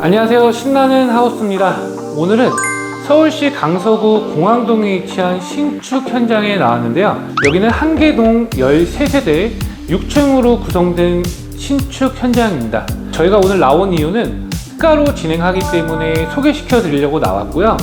안녕하세요. 신나는 하우스입니다. 오늘은 서울시 강서구 공항동에 위치한 신축 현장에 나왔는데요. 여기는 한계동 13세대 6층으로 구성된 신축 현장입니다. 저희가 오늘 나온 이유는 특가로 진행하기 때문에 소개시켜 드리려고 나왔고요.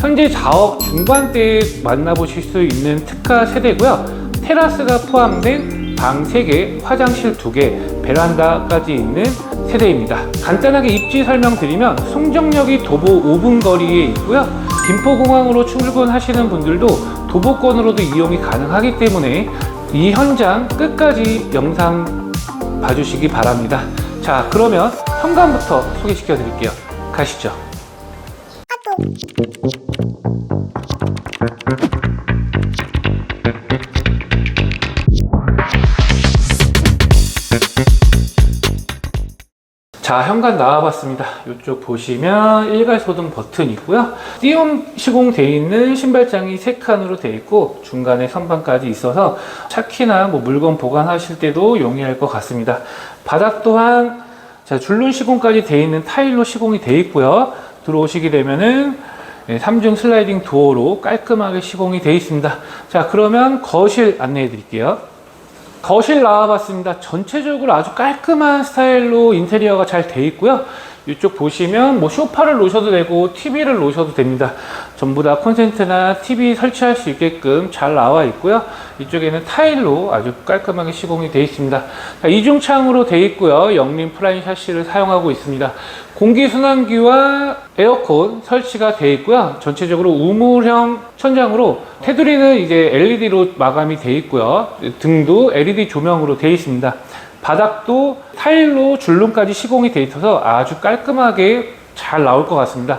현재 자업 중반대에 만나보실 수 있는 특가 세대고요. 테라스가 포함된 방 3개, 화장실 2개, 베란다까지 있는 세대입니다. 간단하게 입지 설명드리면 송정역이 도보 5분 거리에 있고요. 김포공항으로 출근하시는 분들도 도보권으로도 이용이 가능하기 때문에 이 현장 끝까지 영상 봐주시기 바랍니다. 자, 그러면 현관부터 소개시켜 드릴게요. 가시죠. 자, 현관 나와봤습니다. 이쪽 보시면 일괄소등 버튼 있고요. 띄움 시공되어 있는 신발장이 3칸으로 되어 있고 중간에 선반까지 있어서 차키나 뭐 물건 보관하실 때도 용이할 것 같습니다. 바닥 또한 자, 줄눈 시공까지 되어 있는 타일로 시공이 되어 있고요. 들어오시게 되면은 3중 슬라이딩 도어로 깔끔하게 시공이 되어 있습니다. 자, 그러면 거실 안내해 드릴게요. 거실 나와봤습니다. 전체적으로 아주 깔끔한 스타일로 인테리어가 잘 돼 있고요. 이쪽 보시면 뭐 소파를 놓으셔도 되고 TV를 놓으셔도 됩니다. 전부 다 콘센트나 TV 설치할 수 있게끔 잘 나와 있고요. 이쪽에는 타일로 아주 깔끔하게 시공이 되어 있습니다. 자, 이중창으로 되어 있고요. 영림 프라임 샤시를 사용하고 있습니다. 공기순환기와 에어컨 설치가 되어 있고요. 전체적으로 우물형 천장으로 테두리는 이제 LED로 마감이 되어 있고요. 등도 LED 조명으로 되어 있습니다. 바닥도 타일로 줄눈까지 시공이 되어 있어서 아주 깔끔하게 잘 나올 것 같습니다.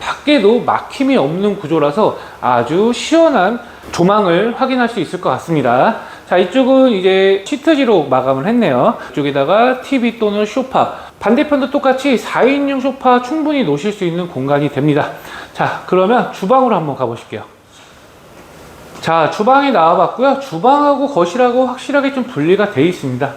밖에도 막힘이 없는 구조라서 아주 시원한 조망을 확인할 수 있을 것 같습니다. 자, 이쪽은 이제 시트지로 마감을 했네요. 이쪽에다가 TV 또는 소파. 반대편도 똑같이 4인용 소파 충분히 놓으실 수 있는 공간이 됩니다. 자, 그러면 주방으로 한번 가보실게요. 자, 주방에 나와봤고요. 주방하고 거실하고 확실하게 좀 분리가 되어 있습니다.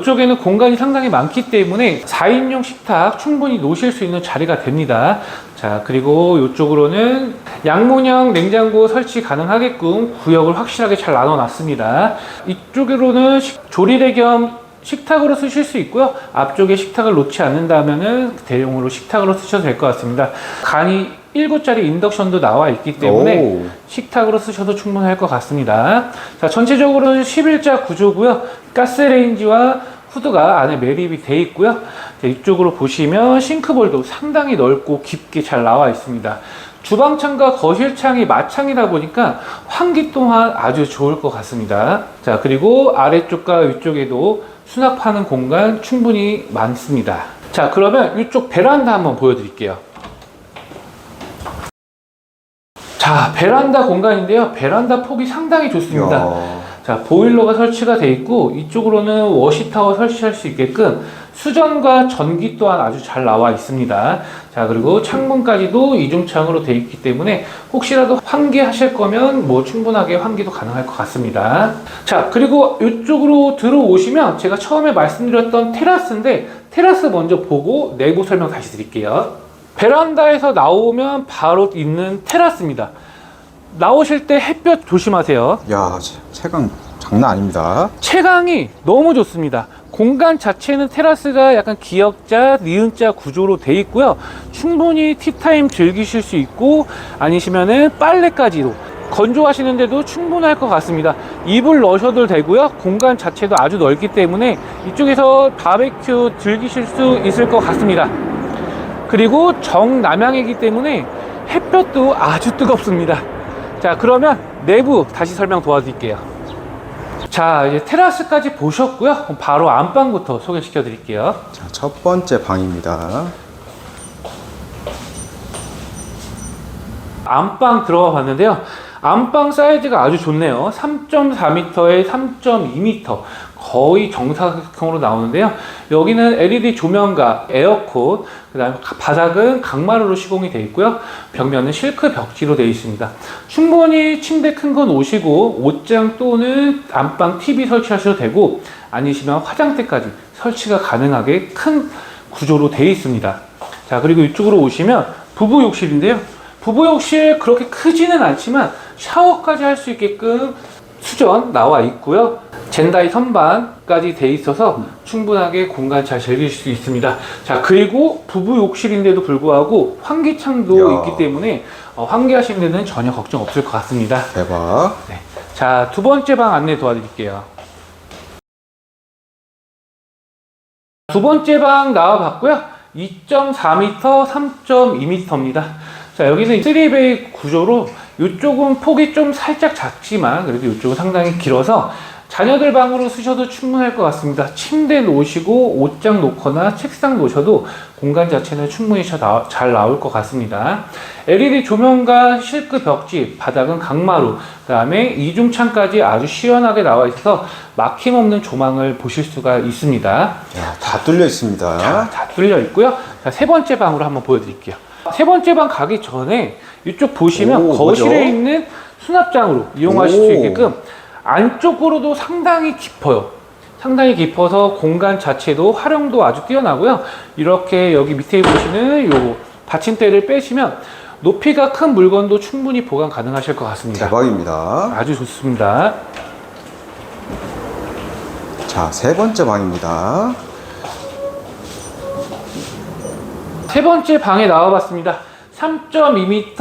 이쪽에는 공간이 상당히 많기 때문에 4인용 식탁 충분히 놓으실 수 있는 자리가 됩니다. 자, 그리고 이쪽으로는 양문형 냉장고 설치 가능하게끔 구역을 확실하게 잘 나눠 놨습니다. 이쪽으로는 식- 조리대 겸 식탁으로 쓰실 수 있고요. 앞쪽에 식탁을 놓지 않는다면 은 대용으로 식탁으로 쓰셔도 될 것 같습니다. 간이 7짜리 인덕션도 나와 있기 때문에 오. 식탁으로 쓰셔도 충분할 것 같습니다. 자, 전체적으로는 11자 구조고요. 가스레인지와 후드가 안에 매립이 되어 있고요. 자, 이쪽으로 보시면 싱크볼도 상당히 넓고 깊게 잘 나와 있습니다. 주방창과 거실창이 마창이다 보니까 환기 또한 아주 좋을 것 같습니다. 자, 그리고 아래쪽과 위쪽에도 수납하는 공간 충분히 많습니다. 자, 그러면 이쪽 베란다 한번 보여드릴게요. 자, 베란다 공간인데요. 베란다 폭이 상당히 좋습니다. 야. 자, 보일러가 설치가 돼 있고 이쪽으로는 워시타워 설치할 수 있게끔 수전과 전기 또한 아주 잘 나와 있습니다. 자, 그리고 창문까지도 이중창으로 돼 있기 때문에 혹시라도 환기하실 거면 뭐 충분하게 환기도 가능할 것 같습니다. 자, 그리고 이쪽으로 들어오시면 제가 처음에 말씀드렸던 테라스인데 테라스 먼저 보고 내부 설명 다시 드릴게요. 베란다에서 나오면 바로 있는 테라스입니다. 나오실 때 햇볕 조심하세요. 야, 체- 체감 장난 아닙니다. 채광이 너무 좋습니다. 공간 자체는 테라스가 약간 기역자, 니은자 구조로 돼 있고요. 충분히 티타임 즐기실 수 있고 아니시면은 빨래까지도 건조하시는데도 충분할 것 같습니다. 이불 넣으셔도 되고요. 공간 자체도 아주 넓기 때문에 이쪽에서 바베큐 즐기실 수 있을 것 같습니다. 그리고 정남향이기 때문에 햇볕도 아주 뜨겁습니다. 자, 그러면 내부 다시 설명 도와드릴게요. 자, 이제 테라스까지 보셨고요. 그럼 바로 안방부터 소개시켜 드릴게요. 자, 첫 번째 방입니다. 안방 들어가 봤는데요. 안방 사이즈가 아주 좋네요. 3.4m에 3.2m. 거의 정사각형으로 나오는데요. 여기는 LED 조명과 에어컨, 그 다음에 바닥은 강마루로 시공이 되어 있고요. 벽면은 실크 벽지로 되어 있습니다. 충분히 침대 큰 건 오시고 옷장 또는 안방 TV 설치하셔도 되고 아니시면 화장대까지 설치가 가능하게 큰 구조로 되어 있습니다. 자, 그리고 이쪽으로 오시면 부부 욕실인데요. 부부 욕실 그렇게 크지는 않지만 샤워까지 할 수 있게끔 수전 나와 있고요. 젠다이 선반까지 돼 있어서 충분하게 공간 잘 즐길 수 있습니다. 자, 그리고 부부 욕실인데도 불구하고 환기창도 이야. 있기 때문에 어, 환기하시는 데는 전혀 걱정 없을 것 같습니다. 대박. 네. 자, 두 번째 방 안내 도와드릴게요. 두 번째 방 나와봤고요. 2.4m, 3.2m입니다. 자, 여기는 3베이 구조로 이쪽은 폭이 좀 살짝 작지만 그래도 이쪽은 상당히 길어서 자녀들 방으로 쓰셔도 충분할 것 같습니다. 침대 놓으시고 옷장 놓거나 책상 놓으셔도 공간 자체는 충분히 잘 나올 것 같습니다. LED 조명과 실크 벽지, 바닥은 강마루, 그 다음에 이중창까지 아주 시원하게 나와 있어서 막힘없는 조망을 보실 수가 있습니다. 야, 다 뚫려 있습니다. 자, 다 뚫려 있고요. 자, 세 번째 방으로 한번 보여드릴게요. 세 번째 방 가기 전에 이쪽 보시면 오, 거실에 뭐죠? 있는 수납장으로 이용하실 수 오. 있게끔 안쪽으로도 상당히 깊어요. 상당히 깊어서 공간 자체도 활용도 아주 뛰어나고요. 이렇게 여기 밑에 보시는 요 받침대를 빼시면 높이가 큰 물건도 충분히 보관 가능하실 것 같습니다. 대박입니다. 아주 좋습니다. 자, 세 번째 방입니다. 세 번째 방에 나와봤습니다. 3.2m,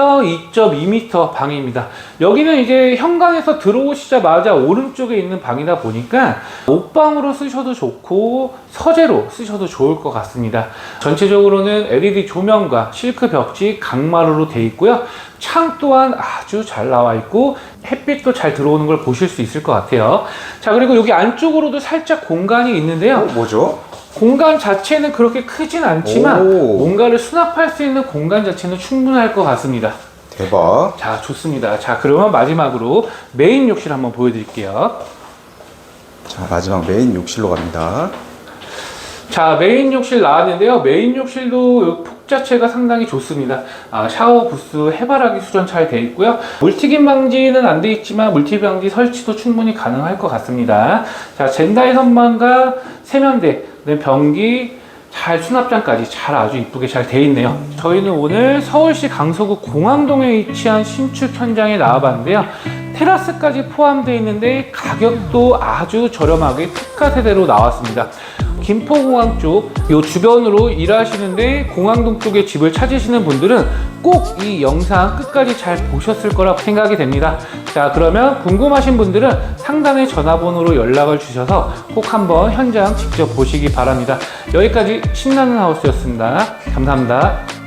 2.2m 방입니다. 여기는 이제 현관에서 들어오시자마자 오른쪽에 있는 방이다 보니까 옷방으로 쓰셔도 좋고 서재로 쓰셔도 좋을 것 같습니다. 전체적으로는 LED 조명과 실크 벽지 강마루로 되어 있고요. 창 또한 아주 잘 나와 있고 햇빛도 잘 들어오는 걸 보실 수 있을 것 같아요. 자 그리고 여기 안쪽으로도 살짝 공간이 있는데요. 어, 뭐죠? 공간 자체는 그렇게 크진 않지만 오. 뭔가를 수납할 수 있는 공간 자체는 충분할 것 같습니다. 대박. 자, 좋습니다. 자, 그러면 마지막으로 메인 욕실 한번 보여드릴게요. 자, 마지막 메인 욕실로 갑니다. 자, 메인 욕실 나왔는데요. 메인 욕실도 폭 자체가 상당히 좋습니다. 아, 샤워 부스 해바라기 수전 잘돼 있고요. 물튀김 방지는 안돼 있지만 물튀김 방지 설치도 충분히 가능할 것 같습니다. 자, 젠다이 선반과 세면대, 변기, 잘 수납장까지 잘 아주 이쁘게 잘 돼 있네요. 저희는 오늘 서울시 강서구 공항동에 위치한 신축 현장에 나와봤는데요. 테라스까지 포함되어 있는데 가격도 아주 저렴하게 특가 세대로 나왔습니다. 김포공항 쪽, 요 주변으로 일하시는데 공항동 쪽에 집을 찾으시는 분들은 꼭 이 영상 끝까지 잘 보셨을 거라 생각이 됩니다. 자, 그러면 궁금하신 분들은 상단의 전화번호로 연락을 주셔서 꼭 한번 현장 직접 보시기 바랍니다. 여기까지 신나는 하우스였습니다. 감사합니다.